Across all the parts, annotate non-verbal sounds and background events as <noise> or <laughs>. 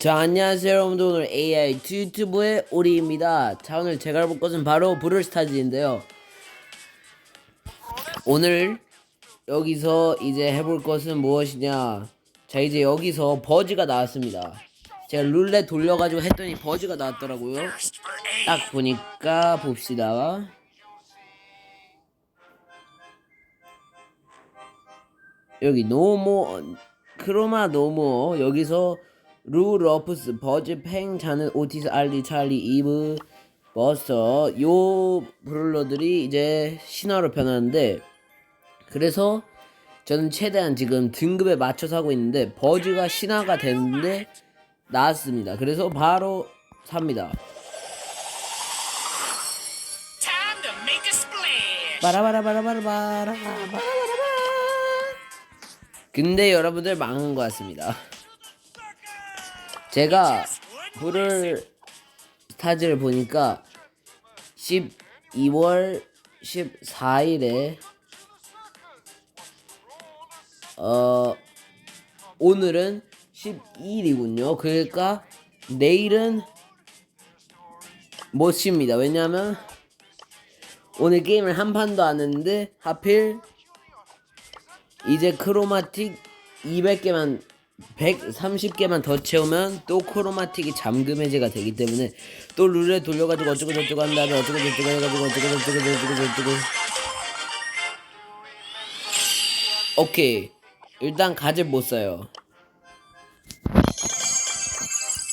자 안녕하세요 여러분들. 오늘 AI 유튜브의 오리입니다. 자 오늘 제가 해볼 것은 바로 브롤스타즈인데요. 오늘 여기서 이제 해볼 것은 무엇이냐. 자 이제 여기서 버즈가 나왔습니다. 제가 룰렛 돌려가지고 했더니 버즈가 나왔더라고요. 딱 보니까 봅시다. 여기 노모 크로마 노모. 여기서 루 러프스 버즈 팽 자는 오티스 알리 찰리 이브 버스터 요 브롤러들이 이제 신화로 변하는데 그래서 저는 최대한 지금 등급에 맞춰서 하고 있는데 버즈가 신화가 됐는데 나왔습니다. 그래서 바로 삽니다. 바라바라바라바라바라. 근데 여러분들 망한 것 같습니다 제가 불을 스타즈를 보니까 12월 14일에 어 오늘은 12일이군요. 그러니까 내일은 못 칩니다. 왜냐면 오늘 게임을 한 판도 안 했는데 하필 이제 크로마틱 200개만 130개만 더 채우면 또 크로마틱이 잠금 해제가 되기 때문에 또 룰에 돌려가지고 어쩌고 저쩌고 한 다음에 어쩌고 저쩌고 해가지고 어쩌고 저쩌고 저쩌고 저쩌고 오케이. 일단 가질 못 사요.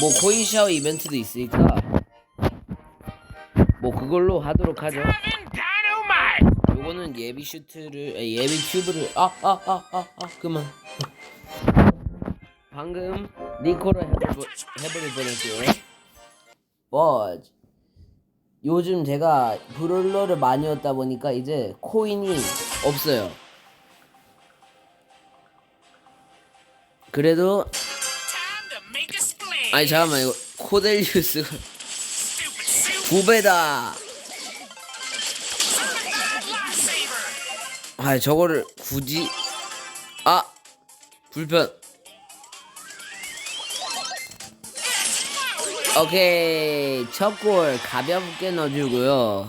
뭐 코인 샤워 이벤트도 있으니까 뭐 그걸로 하도록 하죠. 요거는 예비 슈트를 아, 예비 튜브를 아 아 아 아아 그만 방금 리코를 해버, 해버릴 뻔했고요 버즈 요즘 제가 브롤러를 많이 얻다 보니까 이제 코인이 없어요 그래도. 아니 잠깐만 이거 코델리우스가 Stupid suit. 두 배다 Lifesaver. 아 저거를 굳이 아 불편 오케이. 첫 골 가볍게 넣어주고요.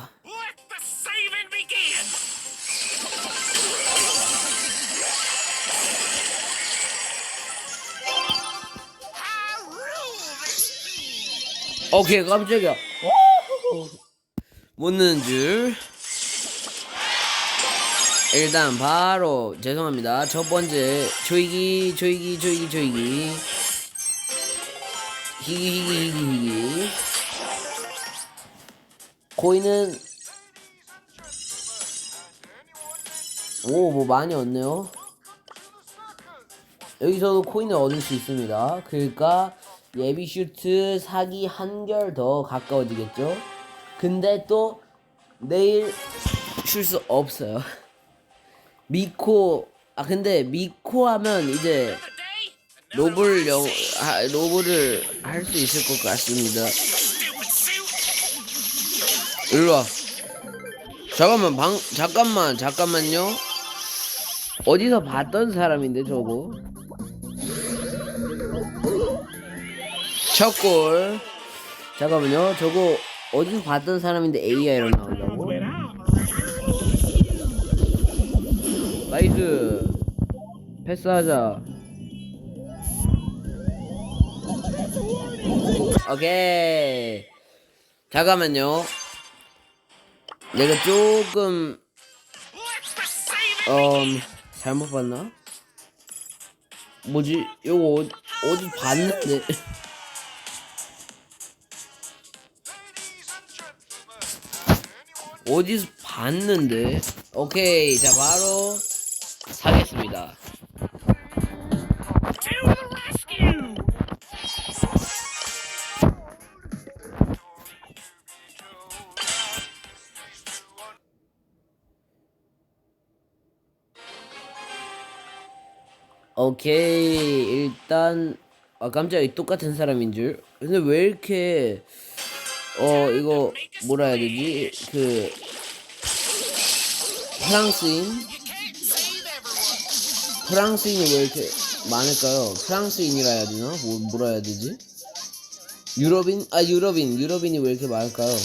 오케이 깜짝이야. 못 넣는 줄. 일단 바로 죄송합니다. 첫 번째 조이기 조이기 조이기 조이기 히기 히기 히기 히기 코인은 오 뭐 많이 얻네요. 여기서도 코인을 얻을 수 있습니다. 그러니까 예비 슈트 사기 한결 더 가까워지겠죠? 근데 또 내일 쉴 수 없어요. 미코 아 근데 미코 하면 이제. 로블 영 아, 로블을 할 수 있을 것 같습니다. Stupid suit. 일로 와. 잠깐만 방 잠깐만 잠깐만요. 어디서 봤던 사람인데 저거? 첫 골. 잠깐만요. 저거 어디서 봤던 사람인데 AI로 나온다고? 나이스. 패스하자 오케이. 잠깐만요. 내가 조금 음 잘못 봤나? 뭐지? 이거 어디, 어디 봤는데? <laughs> 어디서 봤는데? 오케이 자 바로 사겠습니다 오케이 일단 아 깜짝이야 똑같은 사람인 줄 근데 왜 이렇게 어 이거 뭐라 해야 되지 그 프랑스인 프랑스인이 왜 이렇게 많을까요? 프랑스인이라 해야 되나? 뭐, 뭐라 해야 되지? 유럽인? 아 유럽인 유럽인이 왜 이렇게 많을까요?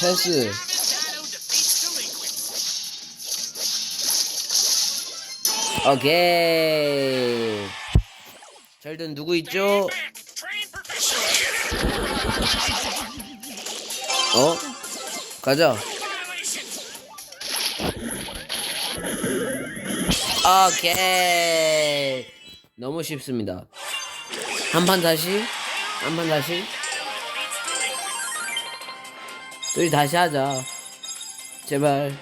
패스 오케이. 절든 누구 있죠? 어? 가자. 오케이. 너무 쉽습니다. 한 판 다시? 한 판 다시? 우리 다시 하자. 제발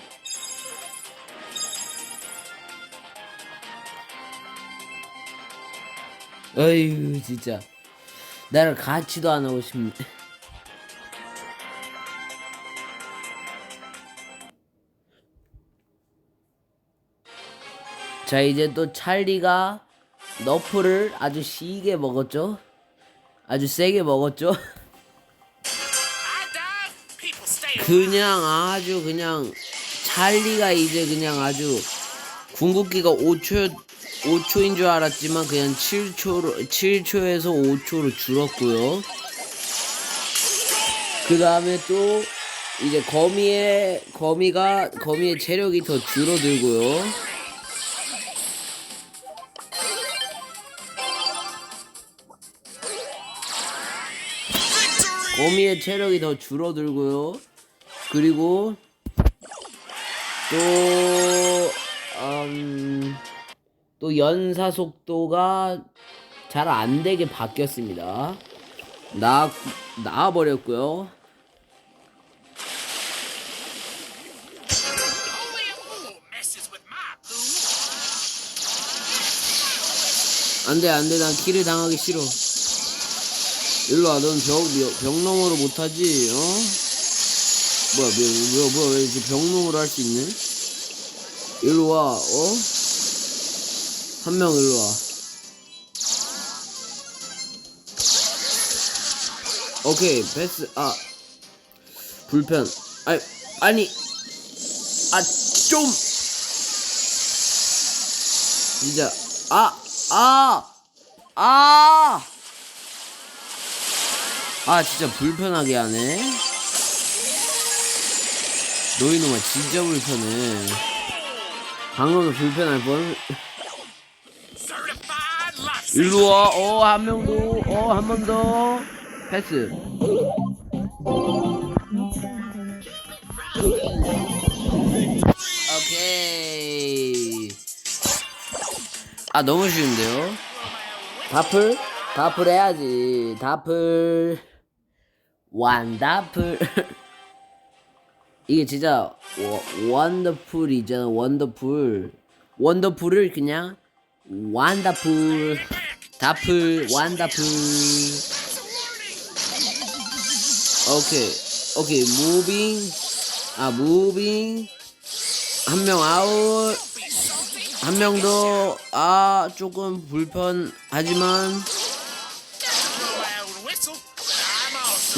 어휴 진짜. 나랑 같이도 안 하고 싶네. 자 이제 또 찰리가 너프를 아주 시게 먹었죠? 아주 세게 먹었죠. 그냥 아주 그냥 찰리가 이제 그냥 아주 궁극기가 5초 5초인 줄 알았지만 그냥 7초로 7초에서 5초로 줄었고요. 그 다음에 또 이제 거미의 거미가 거미의 체력이 더 줄어들고요. 거미의 체력이 더 줄어들고요. 그리고 또, 음, 또 연사 속도가 잘 안 되게 바뀌었습니다. 나, 나와 버렸고요. Only a fool messes with my poo. 안 돼, 안 돼. 난 키를 당하기 싫어. 일로 와. 넌 벽, 벽 너머로 못하지, 어? 뭐야, 뭐야, 뭐야, 뭐야. 왜 이렇게 벽 너머로 할 수 있네? 일로 와, 어? 한 명 일로 와. 오케이, 패스, 아. 불편. 아니, 아니. 아, 좀! 진짜, 아, 아! 아! 아, 진짜 불편하게 하네. 너희놈아, 진짜 불편해. 방금은 불편할 뻔. 일로 와, 어, 한 명 더, 어, 한 번 더. 패스. 오케이. 아, 너무 쉬운데요? 다플? 다플 해야지. 다플. 완다플. <laughs> 이게 진짜 워, 원더풀 이잖아. 원더풀. 원더풀을 그냥 완다풀. 다플. 완다풀. 오케이. 오케이. 무빙. 아, 무빙. 한 명 아웃. 한 명 더. 아, 조금 불편하지만.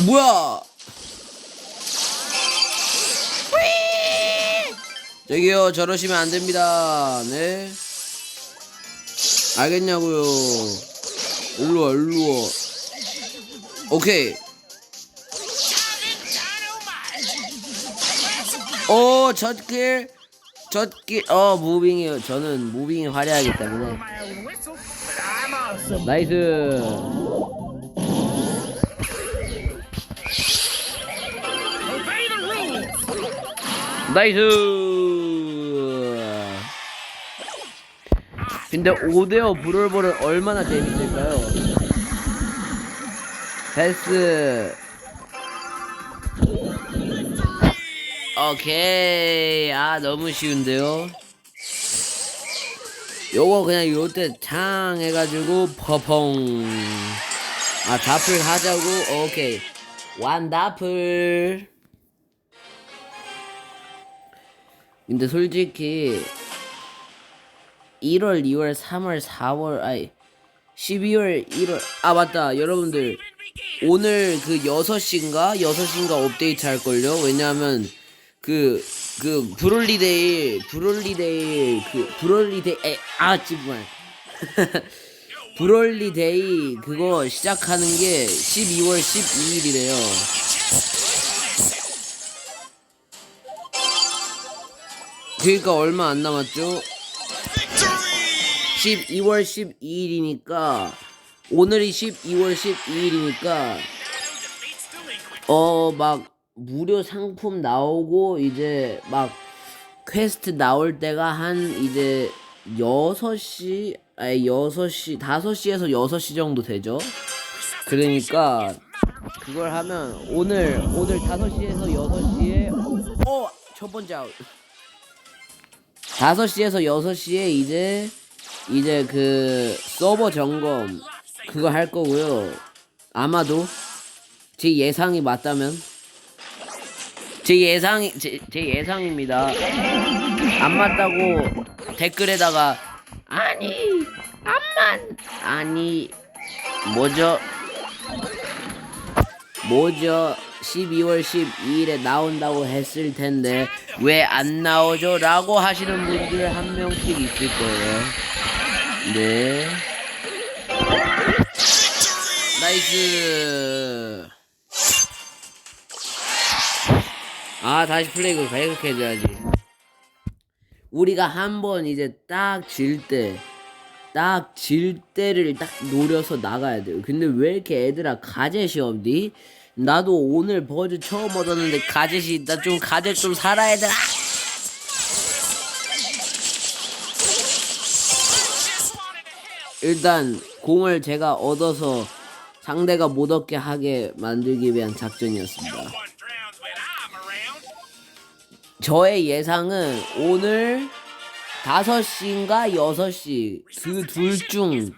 뭐야? 저기요, 저러시면 안 됩니다. 네. 알겠냐고요. 일로 와, 일로 와. 오케이. 오, 젖길. 젖길. 어, 무빙이요. 저는 무빙이 화려하기 때문에. 나이스. 나이스. 근데 5대5 브롤볼은 얼마나 재밌을까요? 패스. 오케이. 아, 너무 쉬운데요? 요거 그냥 요때 창 해가지고 퍼펑. 아, 다플 하자고? 오케이. 완다플. 근데 솔직히 1월, 2월, 3월, 4월, 아니 12월, 1월 아 맞다 여러분들 오늘 그 6시인가 6시인가 업데이트 할 걸요. 왜냐하면 그 그 브롤리데이 브롤리데이 그 브롤리데이 에, 아 정말 <laughs> 브롤리 데이 그거 시작하는 게 12월 12일이래요. 그러니까 얼마 안 남았죠? 12월 12일이니까 오늘이 12월 12일이니까 어 막 무료 상품 나오고 이제 막 퀘스트 나올 때가 한 이제 6시 아니 6시 5시에서 6시 정도 되죠. 그러니까 그걸 하면 오늘 오늘 5시에서 6시에 어 첫 번째 아웃 5시에서 6시에 이제 이제 그 서버 점검 그거 할 거고요. 아마도 제 예상이 맞다면 제 예상이 제, 제 예상입니다. 안 맞다고 댓글에다가 아니 안만 아니 뭐죠 뭐죠 12월 12일에 나온다고 했을 텐데 왜 안 나오죠? 라고 하시는 분들 한 명씩 있을 거예요. 네. 나이스. 아, 다시 플레이그 계속 해줘야지. 우리가 한 번 이제 딱 질 때, 딱 질 때를 딱 노려서 나가야 돼요. 근데 왜 이렇게 애들아 가젯이 없니? 나도 오늘 버즈 처음 얻었는데 가젯이 있다. 좀 가젯 좀 사라 얘들아. 일단 공을 제가 얻어서 상대가 못 얻게 하게 만들기 위한 작전이었습니다. 저의 예상은 오늘 5시인가 6시 그 둘 중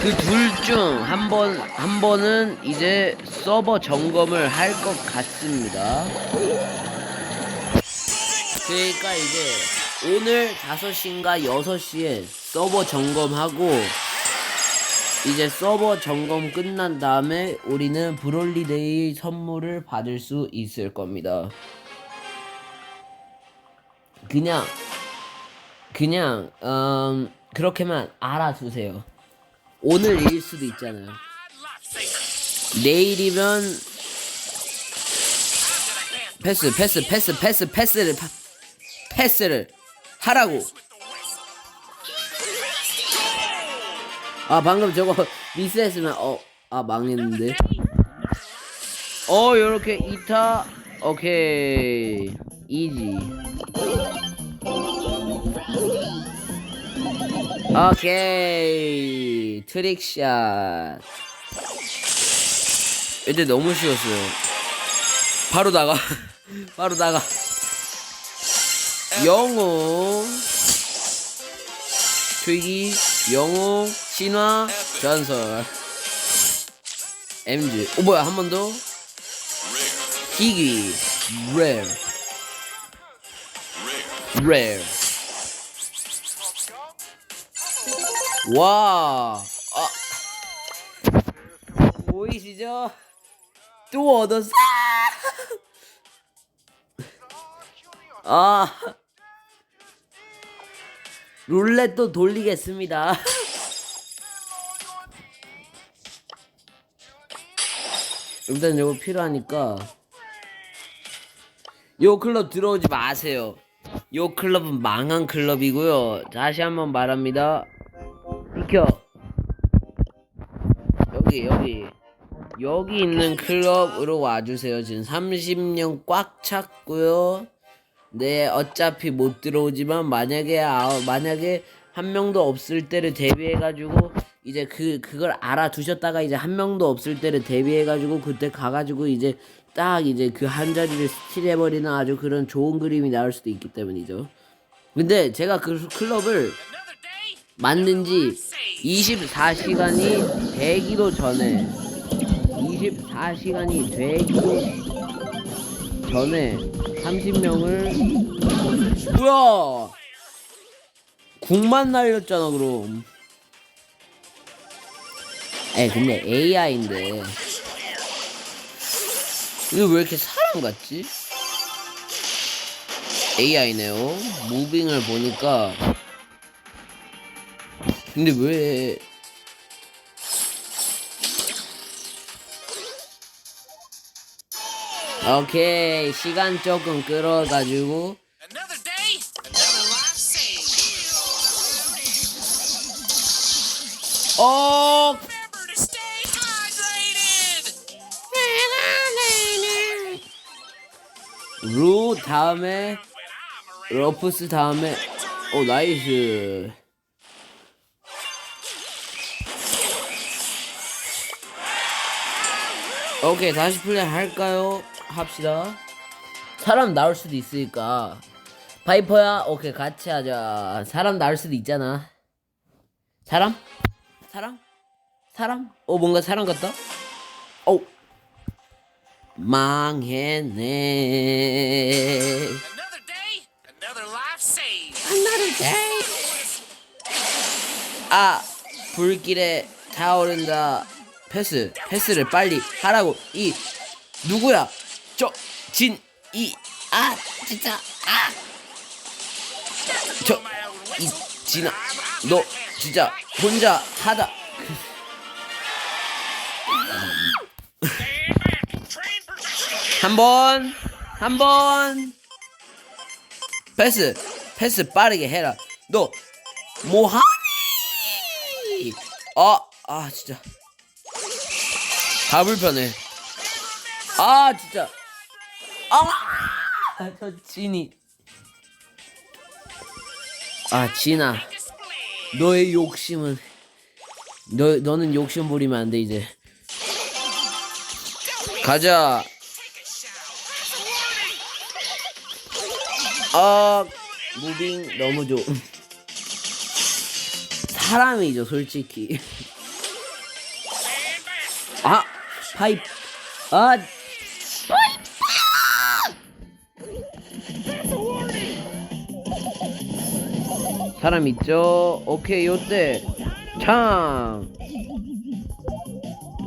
그 둘 중 한 번 한 번은 이제 서버 점검을 할 것 같습니다. 그러니까 이제 오늘 5시인가 6시에 서버 점검하고 이제 서버 점검 끝난 다음에 우리는 브롤리데이 선물을 받을 수 있을 겁니다. 그냥 그냥 음 그렇게만 알아두세요. 오늘 일 수도 있잖아요. 내일이면 패스 패스 패스 패스 패스를 파- 패스를 하라고. 아 방금 저거 <laughs> 미스했으면 어아 망했는데. 어 요렇게 2타 오케이. 이지. 오케이. 트릭샷. 근데 너무 쉬웠어요. 바로 나가. <laughs> 바로 나가. 영웅. 트위기 영웅 신화 전설. MG 오 뭐야 한 번 더? 희귀. Rare. Rare. 와, 아, 보이시죠? 또 얻었어. <laughs> 아, 룰렛도 돌리겠습니다. 일단 이거 필요하니까 요 클럽 들어오지 마세요. 요 클럽은 망한 클럽이고요. 다시 한번 말합니다. 비켜. 여기 여기 여기 있는 클럽으로 와주세요. 지금 30년 꽉 찼고요. 네 어차피 못 들어오지만 만약에 아, 만약에 한 명도 없을 때를 대비해가지고 이제 그 그걸 알아두셨다가 이제 한 명도 없을 때를 대비해가지고 그때 가가지고 이제 딱 이제 그 한 자리를 스틸해버리는 아주 그런 좋은 그림이 나올 수도 있기 때문이죠. 근데 제가 그 클럽을? 만든 지 24시간이 되기도 전에 24시간이 되기도 전에 30명을 뭐야? 국만 날렸잖아 그럼. 에 근데 AI인데. 이거 왜 이렇게 사람 같지? AI네요. 무빙을 보니까. 근데 왜 오케이 시간 조금 끌어가지고. 어. 루 다음에. 러프스 다음에 오 나이스 오케이 다시 플레이 할까요? 합시다 사람 나올 수도 있으니까 파이퍼야 오케이 같이 하자 사람 나올 수도 있잖아 사람? 사람? 사람? 어 뭔가 사람 같다? 오 망했네 Another day, another life saved. Another day. 아 불길에 타오른다 패스 패스를 빨리 하라고 이 누구야 저 진 이 아 진짜 아. 저 이 진아. 너 진짜 혼자 하다. <laughs> 한 번 한 번. 패스 패스 빠르게 해라. 너 뭐하니? 아 아 진짜. 다 불편해. 아 진짜 아 저 진이 아 진아. 너의 욕심은 너 너는 욕심 부리면 안 돼 이제 가자 아 무빙 너무 좋 사람이죠 솔직히. 아 파이프 아 사람 있죠? 오케이 요때. 창.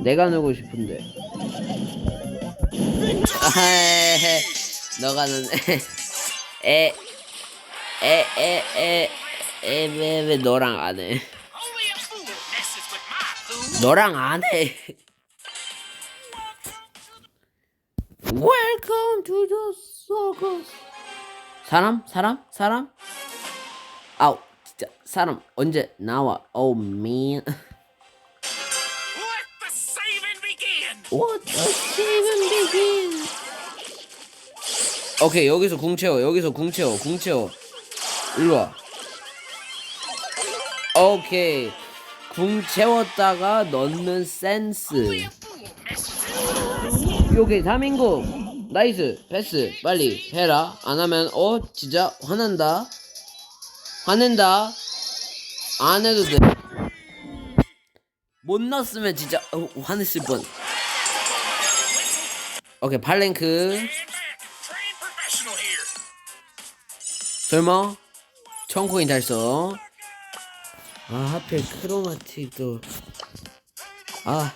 내가 누고 싶은데. 아헤헤 너가 는 에 에 에 에 에 왜 너랑 안해? Only a fool messes with my food. 너랑 안 해. <laughs> Welcome to the circus 사람? 사람? 사람? 아우 진짜 사람 언제 나와? Oh man. Let the saving begin. What the season begin? 오케이 여기서 궁 채워 여기서 궁 채워 궁 채워. 일로 와. 오케이 궁 채웠다가 넣는 센스. 오케이 3인국 나이스. 패스. 빨리 해라. 안 하면 어 진짜 화난다 화낸다. 안 해도 돼 못 넣었으면 진짜 어, 화냈을 뻔. 오케이 8랭크. Stand back. Train professional here. 설마? 청코인 달성. 아 하필 크로마틱도. 아.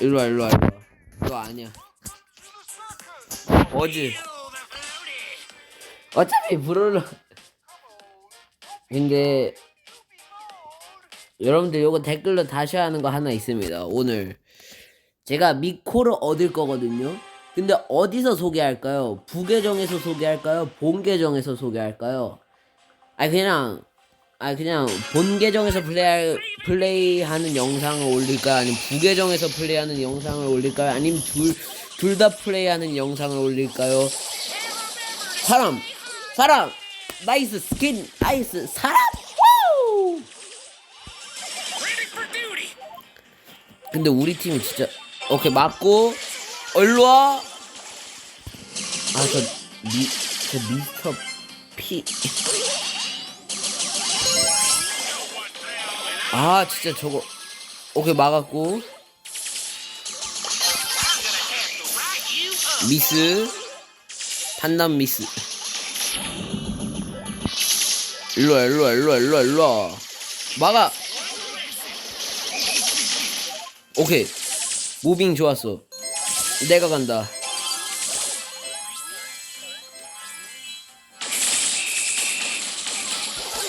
일로와 일로와 일로와. 이거 아니야. 어지. 어차피 불어로 근데 여러분들 요거 댓글로 다시 하는 거 하나 있습니다 오늘 제가 미코를 얻을 거거든요 근데 어디서 소개할까요? 부계정에서 소개할까요? 본계정에서 소개할까요? 아니 그냥 아 그냥 본 계정에서 플레이 플레이하는 영상을 올릴까요? 아니면 부계정에서 플레이하는 영상을 올릴까요? 아니면 둘 둘 다 플레이하는 영상을 올릴까요? 사람 사람 나이스 스킨 나이스 사람. 우! 근데 우리 팀이 진짜 오케이 맞고. 얼로와. 아저 미 저 미스터 피. 아 진짜 저거. 오케이 막았고. 미스. 판단 미스 일로와 일로와 일로와 일로와 일로와. 막아. 오케이. 무빙 좋았어. 내가 간다.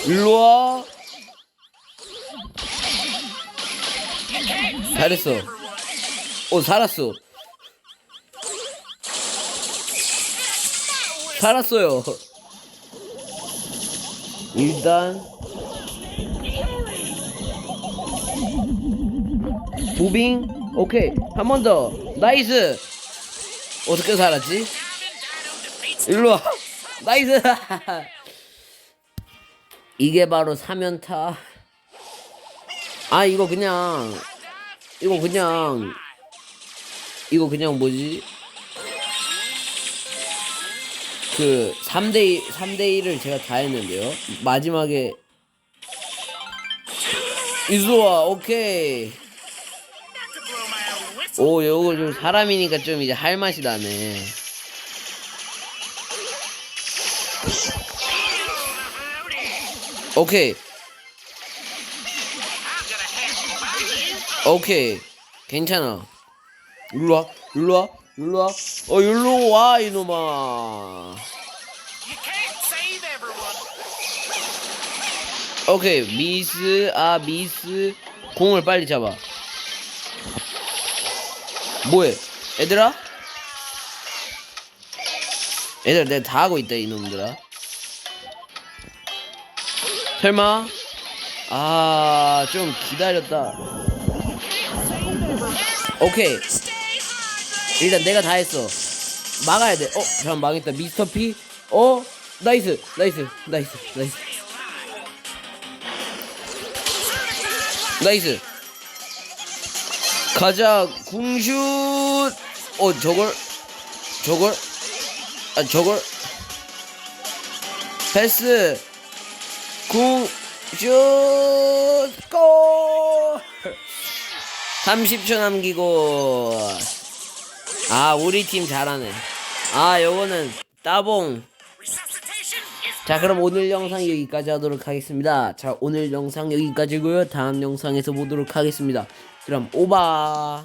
일로와. 잘했어. 오 살았어. 살았어요. 일단 무빙? 오케이. 한 번 더. 나이스. 어떻게 살았지? 일로 와. <laughs> 나이스. <laughs> 이게 바로 사면타. 아 이거 그냥 이거 그냥 이거 그냥 뭐지 그 3대 3대 1을 제가 다 했는데요. 마지막에 이수와 오케이. 오 요거 좀 사람이니까 좀 이제 할 맛이 나네. 오케이. I'm gonna have to buy you up. 오케이. 괜찮아. 일로 와 일로 와 일로 와. 어 일로 와 이놈아 오케이 미스 아 미스. 공을 빨리 잡아. 뭐해? 얘들아? 얘들아 내가 다 하고 있다 이놈들아. 설마? 아 좀 기다렸다. 오케이. 일단 내가 다 했어. 막아야 돼. 어? 잠깐 망했다. 미스터 피 어? 나이스 나이스 나이스 나이스 나이스. 가자 궁슛. 어 저걸 저걸 아 저걸. 패스. 궁슛 골. 30초 남기고. 아 우리 팀 잘하네. 아 요거는 따봉 자 그럼 오늘 영상 여기까지 하도록 하겠습니다. 자 오늘 영상 여기까지고요. 다음 영상에서 보도록 하겠습니다. 그럼 오바